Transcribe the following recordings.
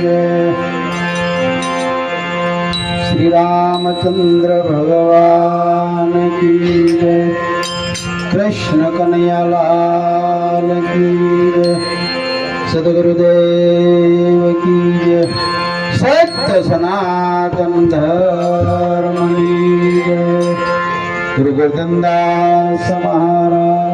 જય. શ્રી રામચંદ્ર ભગવાન કી જય કૃષ્ણ કનૈયાલાલ કી જય સદગુરુદેવ સત્ય સનાતન ધર્મની ગુરુ ગોરધનદાસ મહારાજની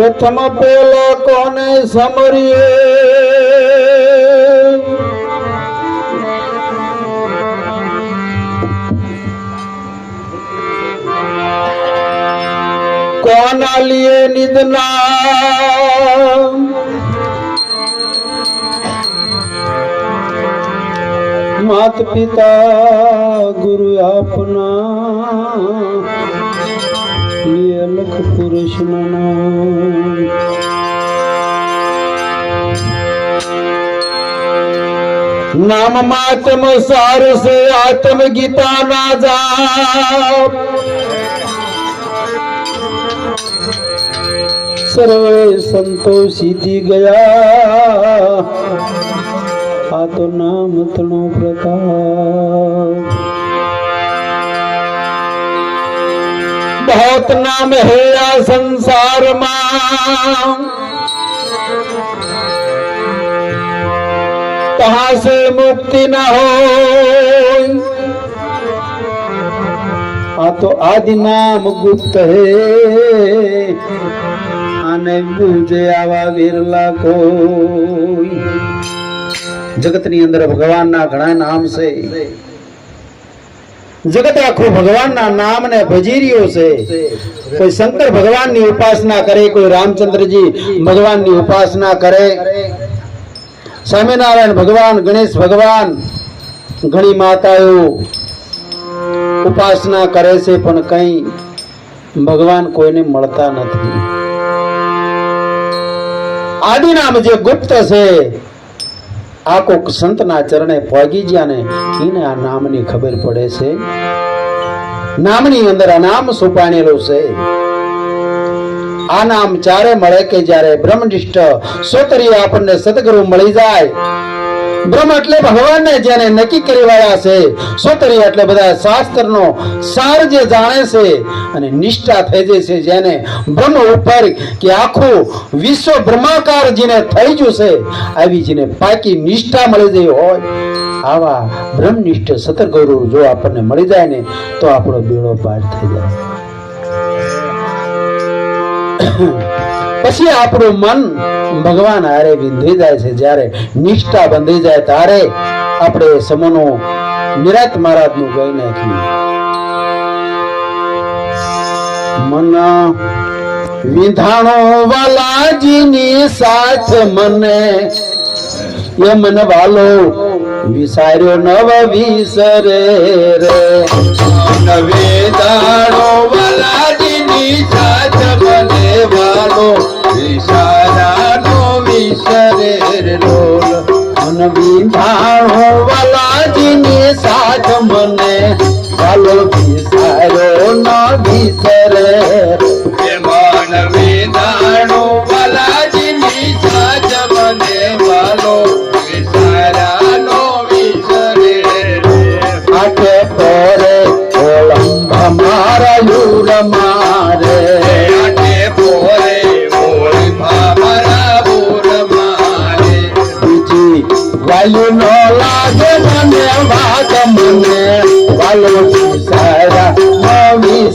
પ્રથમ પેલા કોને સમરીએ કોના લીએ નિદના? માત પિતા ગુરુ આપના લખ પુરુષ નામ આત્મ સાર છે આત્મ ગીતા ના જા સર્વે સંતો સીધી ગયા. આ તો નામ તણો પ્રતાપ. બહોત નામ હે સંસારમાં. તહા સે મુક્તિ ન હોય આ તો આદિ નામ ગુપ્ત હે આને બુજે આવા વિરલા કોઈ જગતની અંદર ભગવાનના ઘણા નામ છે જગત આખું ભગવાનના નામને ભજી રહ્યું છે કોઈ શંકર ભગવાનની ઉપાસના કરે કોઈ રામચંદ્રજી ભગવાનની ઉપાસના કરે સ્વામિનારાયણ ભગવાન, ગણેશ ભગવાન ઘણી માતાઓ ઉપાસના કરે છે, પણ કઈ ભગવાન કોઈને મળતા નથી. આદિનામ જે ગુપ્ત છે, આ કોક સંતના ચરણે પહોંચી ગયા ને, એને આ નામની ખબર પડે છે. નામની અંદર આ નામ સુપાણેલું છે. આ નામ ચારે મળે કે જ્યારે બ્રહ્મનિષ્ઠ સોતરીય આપણને સદગુરુ મળી જાય. બ્રહ્મ એટલે ભગવાનને જેને નક્કી કરી વાળા છે. સોતરી એટલે બધા શાસ્ત્રનો સાર જે જાણે છે અને નિષ્ઠા થઈ જાય છે જેને બ્રહ્મ ઉપર કે આખું વિશ્વ બ્રહ્માકાર જેને થઈ ગયું છે, આવી જેને પાકી નિષ્ઠા મળી જઈ હોય. આવા બ્રહ્મનિષ્ઠ સતગુરુ જો આપણને મળી જાય ને તો આપણો બેડો પાર થઈ જાય. પછી આપણું મન ભગવાન હારે વિંધી જાય છે. જ્યારે નિષ્ઠા બંધી જાય ત્યારે આપણે સમનો નિરાત મહારાજનું ગઈ નાખ્યું મન વિંધાણો વાલાજીની સાથ મને એ મન વાલો વિસાર્યો નવ વિસરે રે. નવે દાણો વલાદીની સાથ મને વાલો વિશારાનો વિસરે લોલ મન વિંધાણો વાલાજીની સાથ મને વાલો વિસાર્યો ન વિસરે રે એ માનવે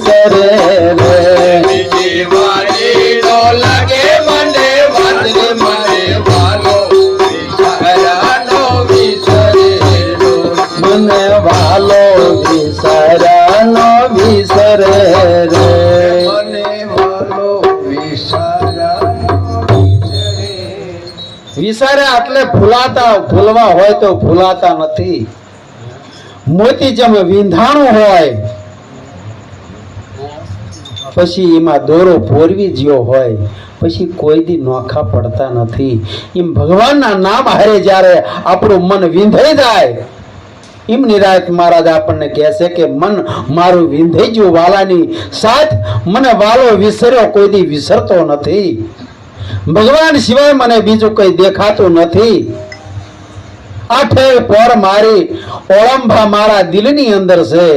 વિસરે રે મને વાલો વિશારાનો વિસરે રો મને વાલો વિસરા રે મને વાલો વિશારાનો વિસરે વિસરે એટલે ભૂલાતા, ભૂલવા હોય તો ભૂલાતા નથી. મોતી જેમ વિંધાણું હોય પછી એમાં દોરો પોરવી જ્યો હોય, પછી કોઈ દી નોખા પડતા નથી. એમ ભગવાનના નામ હારે જ્યારે આપણું મન વિંધાઈ જાય, એમ નિરાયત મહારાજ આપણને કહે છે કે, મન મારું વિંધાઈ ગયું વાલાની સાથ, મને વાલો વિસર્યો, કોઈ દી વિસરતો નથી. ભગવાન સિવાય મને બીજું કઈ દેખાતું નથી. આઠે પર મારી ઓળંભા મારા દિલની અંદર છે.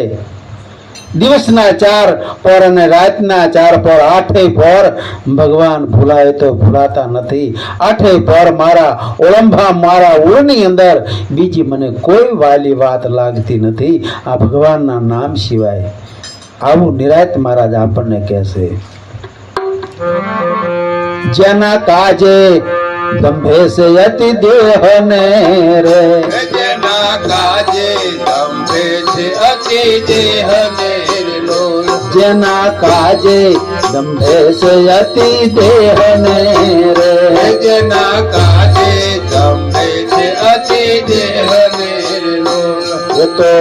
દિવસના ચાર પર અને રાતના ચાર પર, આઠે પર. ભગવાન ભૂલાય તો ભૂલાતા નથી. આઠે પર મારા ઓળંભા, મારા ઓળની અંદર બીજી મને કોઈ વાલી વાત લાગતી નથી. આ ભગવાનના નામ સિવાય આવું નિરાયત મહારાજ આપણને કહેશે. જેના કાજે દંભે સે અતિ દેહને રે. જેના કાજે દંભે છે અતિ દેહને જેના કાજે દંભે સે અતિ દેહને રે. જેના કાજે દંભે છે અતિ દેહને રે તો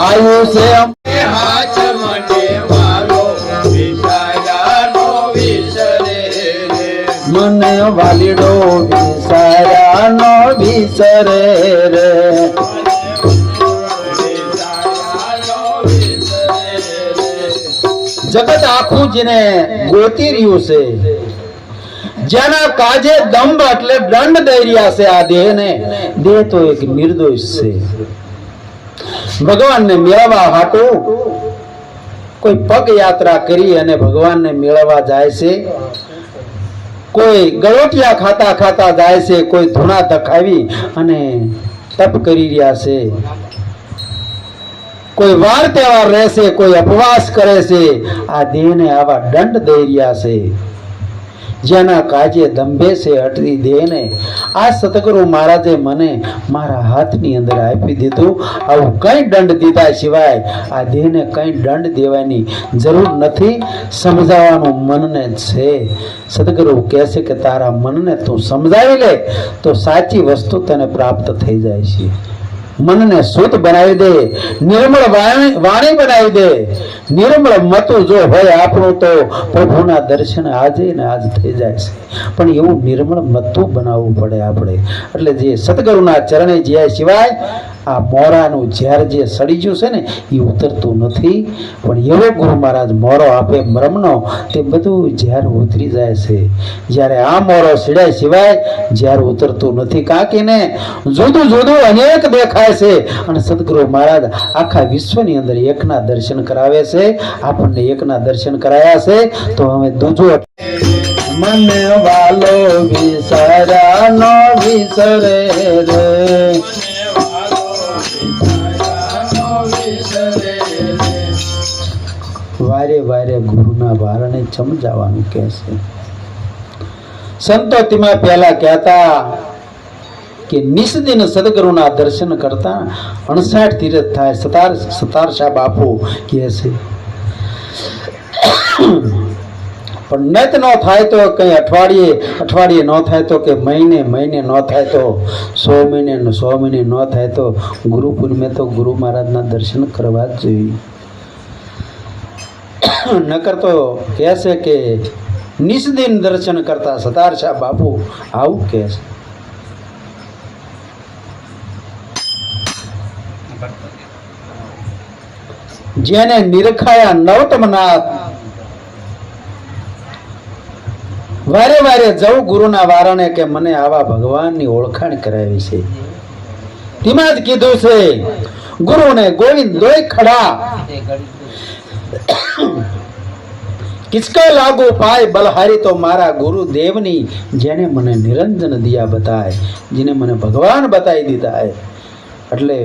આયુ છે હાથ મને વાલો વિચારાનો વિસરે મને વાલીડો વિસારાનો વિસરે રે. જગત આખું જેને ગોતી રહ્યું છે. જેના કાજે દંભ એટલે દંડ દઈ રહ્યા છે આ દેહને. દેહ તો એક નિર્દોષ છે. ભગવાનને મેળવવા હાટો કોઈ પગ યાત્રા કરી અને ભગવાનને મેળવવા જાય છે. કોઈ ગળોટિયા ખાતા ખાતા જાય છે, કોઈ ધૂણા ધખાવી અને તપ કરી રહ્યા છે. કોઈ વાર તહેવાર રહેશે, કોઈ અપવાસ કરે છે, આ દેહને આવા દંડ દઈ રહ્યા છે. જેના કાજે દંભે છે અટરી દેહને. આ સતગુરુ મહારાજે મને મારા હાથની અંદર આપી દીધું. આવું કંઈ દંડ દીધા સિવાય આ દેહને કંઈ દંડ દેવાની જરૂર નથી. સમજાવવાનું મનને છે. સદગુરુ કહે છે કે તારા મનને તું સમજાવી લે, તો સાચી વસ્તુ તને પ્રાપ્ત થઈ જાય છે. મનને શુદ્ધ બનાવી દે, નિર્મળ વાણી બનાવી દે. નિર્મળ મતું જો હોય આપણું તો પ્રભુના દર્શન આજે ને આજ થઈ જાય છે. પણ એવું નિર્મળ મતું બનાવવું પડે આપણે. એટલે જે સદગુરુના ચરણે જ્યાં સિવાય આ મોરાનું ઝેર જે સડી ગયું છે ને, એ ઉતરતું નથી. પણ એવો ગુરુ મહારાજ મોરો આપે બ્રહ્મનો, તે બધું ઝેર ઉતરી જાય છે. જ્યારે આ મોરો સીડાય સિવાય ઝેર ઉતરતું નથી. કાકીને જુદું જુદું અનેક દેખાય છે. અને સદગુરુ મહારાજ આખા વિશ્વની અંદર એકના દર્શન કરાવે છે. આપણને એકના દર્શન કરાયા છે. તો હવે દૂજો મન વાલો વિસરાનો વિસરે રે. વારે વારે ગુરુના વારણે સમજાવવાનું કહે છે. સંતો તેમાં પહેલા કહેતા કે નિષદિન સદગુરુના દર્શન કરતા અણસાઠ તીરથ થાય. સતાર સતારશા બાપુ કહે છે. પણ નત ન થાય તો કઈ અઠવાડિયે અઠવાડિયે ન થાય તો કે મહિને મહિને ન થાય તો, સો મહિને ને સો મહિને ન થાય તો ગુરુ પૂર્ણિમે તો ગુરુ મહારાજના દર્શન કરવા જ જોઈએ. નકર તો કહે છે કે નિસ્દિન દર્શન કરતા સતાર શાહ બાપુ, આવું કહે છે. જેને નિરખાયા નવતમનાથ વારે વારે જવું ગુરુના વારણે કે મને આવા ભગવાનની ઓળખાણ કરાવી છે. તેમાં જ કીધું છે, ગુરુને ગોવિંદ દોય ખડા. કિચકા લાગુ પાય બલહારી તો મારા ગુરુદેવની જેને મને નિરંજન દિયા બતાય જેને મને ભગવાન બતાવી દીધા એટલે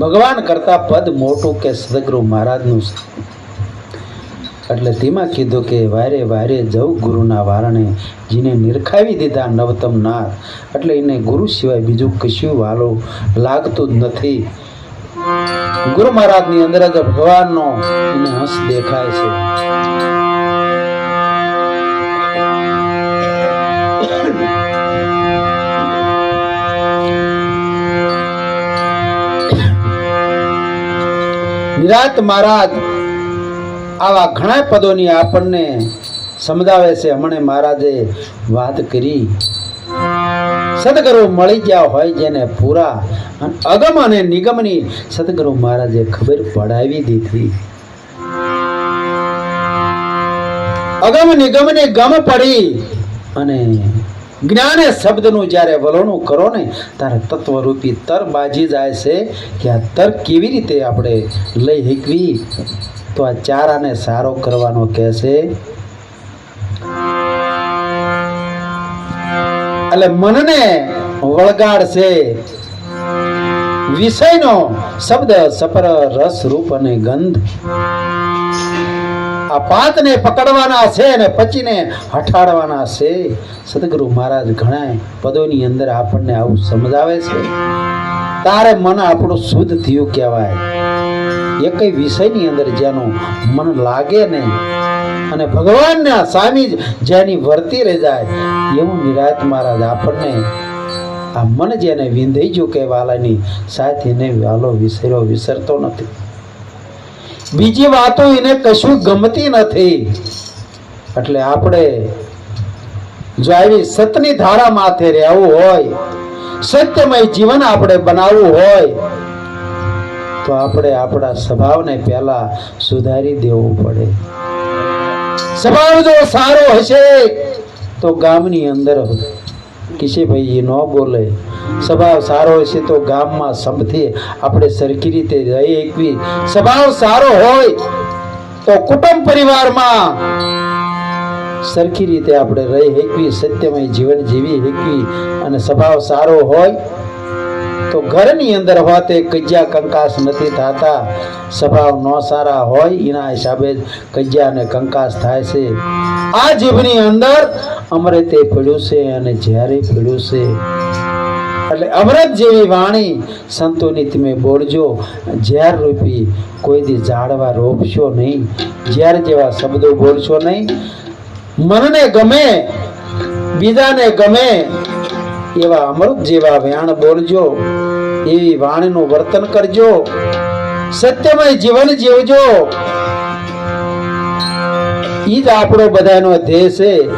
ભગવાન કરતા પદ મોટું કે સદગુરુ મહારાજનું એટલે તેમાં કીધું કે, વારે વારે જવું ગુરુના વારણે, જેને નિરખાવી દીધા નવતમ નાથ એટલે એને ગુરુ સિવાય બીજું કશું વાલો લાગતું જ નથી. ગુરુ મહારાજની અંદર જ ભગવાનનો એને હંસ દેખાય છે. નિરાત મહારાજ આવા ઘણા પદોની આપણને સમજાવે છે. હમણે મહારાજે વાત કરી. સદગુરુ મળી ગયા હોય જેને પૂરા અને અગમ અને નિગમની સદગુરુ મહારાજે ખબર પડાવી દીધી. અગમ નિગમને ગમ પડી અને જ્ઞાને શબ્દનું જ્યારે વલણું કરો ને, ત્યારે તત્વરૂપી તર બાજી જાય છે કે આ તર કેવી રીતે આપણે લઈ શીખવી તો આ ચારાને સારો કરવાનો કહે છે. એટલે મનને વળગાડશે વિષયનો શબ્દ સપર રસ રૂપ અને ગંધ. આ પાતને પકડવાના છે અને પચીને હટાડવાના છે. સદગુરુ મહારાજ ઘણા પદોની અંદર આપણને આવું સમજાવે છે. તારે મન આપણું શુદ્ધ થયું કહેવાય. એ વિષયની અંદર જેનું મન લાગે નહીં. અને ભગવાનના સામી જેની વર્તી રહી જાય, એવું નિરાત મહારાજ આપણને આ મન જેને વિંધાઈ ગયું કે વાલાની સાથે એને વાલો વિસર્યો, વિસરતો નથી. બીજી વાતો એને કશું ગમતી નથી. એટલે આપણે જો આવી સતની ધારા માથે રહેવું હોય, સત્યમય જીવન આપણે બનાવવું હોય તો આપણે આપણા સ્વભાવને પહેલા સુધારી દેવું પડે. સ્વભાવ જો સારો હશે, તો ગામની અંદર કિશેભાઈ એ ન બોલે. સ્વભાવ સારો હશે તો ગામમાં સમથી આપણે સરખી રીતે રહી એકવી સ્વભાવ સારો હોય, તો કુટુંબ પરિવારમાં સરખી રીતે આપણે રહી શકવી સત્યમય જીવન જીવી શકવી અને સ્વભાવ સારો હોય તો ઘરની અંદર હોતે કજિયા કંકાસ નથી થતા. સ્વભાવ ન સારા હોય, એના હિસાબે કજિયા અને કંકાસ થાય છે. આ જીભની અંદર અમૃતે પીડ્યું છે અને જ્યારે પીડ્યું છે. એટલે અમૃત જેવી વાણી સંતોની તમે બોલજો. ઝેર રૂપી કોઈ દી ઝાડવા રોપશો નહીં. ઝેર જેવા શબ્દો બોલશો નહીં. મનને ગમે, બીજાને ગમે એવા અમૃત જેવા વ્યાણ બોલજો. એવી વાણીનું વર્તન કરજો. સત્યમય જીવન જીવજો. ઈ જ આપણો બધાનો ધ્યેય છે.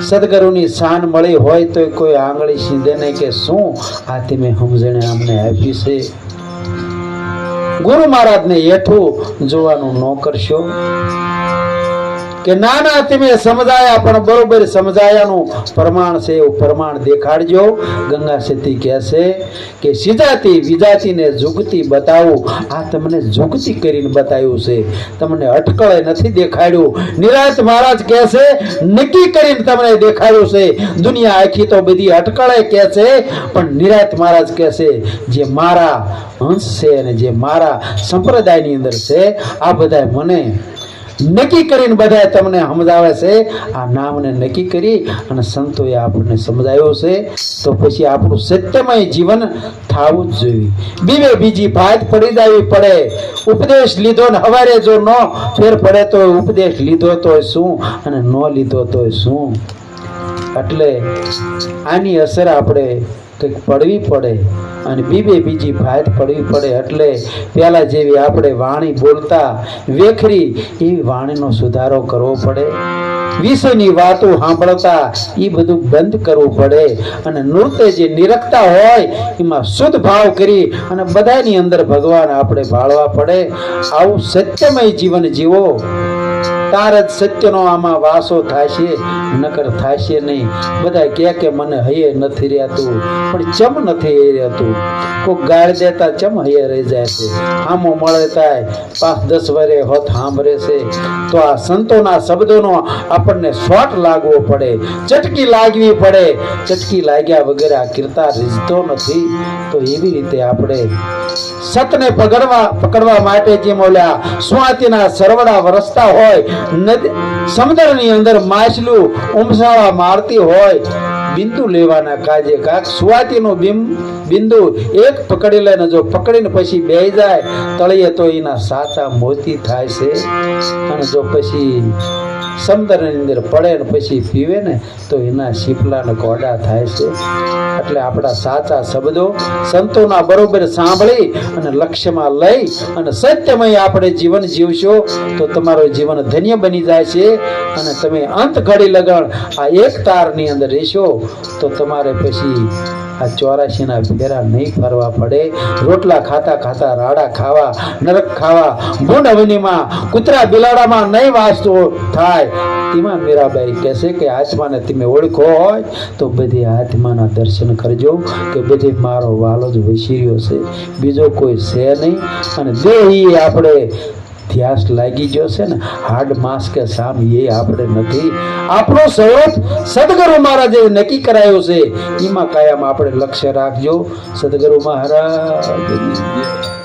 સદગુરુની શાન મળી હોય તો કોઈ આંગળી સીધે નહીં કે શું આ તમે સમજણે અમને આપી છે. ગુરુ મહારાજને હેઠું જોવાનું ન કરશો. કે ના ના તમે સમજાયા, પણ બરોબર સમજાયાનું પ્રમાણ છે, એવું પ્રમાણ દેખાડજો. ગંગા સતી કહે છે કે સીજાતી વિજાતીને જુગતી બતાવું. આ તમને જુગતી કરીને બતાવ્યું છે. તમને અટકળે નથી દેખાડ્યું. નિરાશ મહારાજ કહે છે નક્કી કરીને તમને દેખાડ્યું છે. દુનિયા આખી તો બધી અટકળે કહે છે પણ નિરાત મહારાજ કહે છે જે મારા અંશ છે અને જે મારા સંપ્રદાયની અંદર છે, આ બધા મને નક્કી કરીને બધા તમને સમજાવે છે. આ નામને નક્કી કરી અને સંતોએ આપણને સમજાવ્યો છે. તો પછી આપણું સત્યમય જીવન થવું જ જોઈએ. બીવે બીજી ભાત પડી જવી પડે. ઉપદેશ લીધો ને હવારે જો ન ફેર પડે તો ઉપદેશ લીધો તો શું અને ન લીધો તો શું? એટલે આની અસર આપણે કંઈક પડવી પડે. અને બીબે બીજી ભાત પડવી પડે એટલે પહેલાં જેવી આપણે વાણી બોલતા વેખરી એવી વાણીનો સુધારો કરવો પડે. વિષયની વાતો સાંભળતા એ બધું બંધ કરવું પડે અને નૃત્ય જે નિરખતા હોય એમાં શુદ્ધ ભાવ કરી અને બધાની અંદર ભગવાન આપણે ભાળવા પડે. આવું સત્યમય જીવન જીવો. તાર જ સત્યનો આમાં વાસો થાશે, નકર થાશે નહીં. બધા કહે કે મને હૈયે નથી રહેતું પણ ચમ નથી હૈયે રહેતું કોક ગાળ દેતા ચમ હૈયે રહી જાય છે? આમો મળે થાય પાંચ દસ વરે હોત સાંભળે છે. તો આ સંતોના શબ્દોનો આપણને શોટ લાગવો પડે. ચટકી લાગવી પડે. ચટકી લાગ્યા વગર આ કીર્તા રીઝતો નથી. તો એવી રીતે આપણે સતને પકડવા પકડવા માટે જેમ મોલ્યા સ્વાતિના સરવડા વરસતા હોય સમુદ્રની અંદર માછલું ઉમસાળા મારતી હોય બિંદુ લેવાના કાજે કાક. સ્વાતિનું બિમ, બિંદુ એક પકડી લઈને જો પકડીને પછી બે જાય તળીએ તો એના સાચા મોતી થાય છે. અને જો પછી સમુદ્રની અંદર પડે ને પછી પીવે ને, તો એના શીપલા ને કોડા થાય છે. એટલે આપણા સાચા શબ્દો સંતોના બરોબર સાંભળી અને લક્ષ્યમાં લઈ અને સત્યમય આપણે જીવન જીવશો, તો તમારું જીવન ધન્ય બની જાય છે. અને તમે અંત ઘડી લગણ આ એક તારની અંદર રહેશો. તો તમારે પછી આ ચોરાશીના ફેરા નહીં ફરવા પડે. રોટલા ખાતા ખાતા, રાડા ખાવા, નરક ખાવા ગુણ અવનીમાં કૂતરા બિલાડામાં નહીં વાસતો થાય. તેમાં મીરાબાઈ કહેશે કે, આત્માને તમે ઓળખો હોય, તો બધી આત્માના દર્શન કરજો, કે બધી મારો વાલો જ વસીર્યો છે. બીજો કોઈ છે નહીં. અને દેહી આપણે ધ્યાસ લાગી ગયો છે ને હાડ માસ કે સામ એ આપણે નથી. આપણો સહયોગ સદગુરુ મહારાજે નક્કી કરાયો છે. એમાં કાયમ આપણે લક્ષ્ય રાખજો. સદગુરુ મહારાજ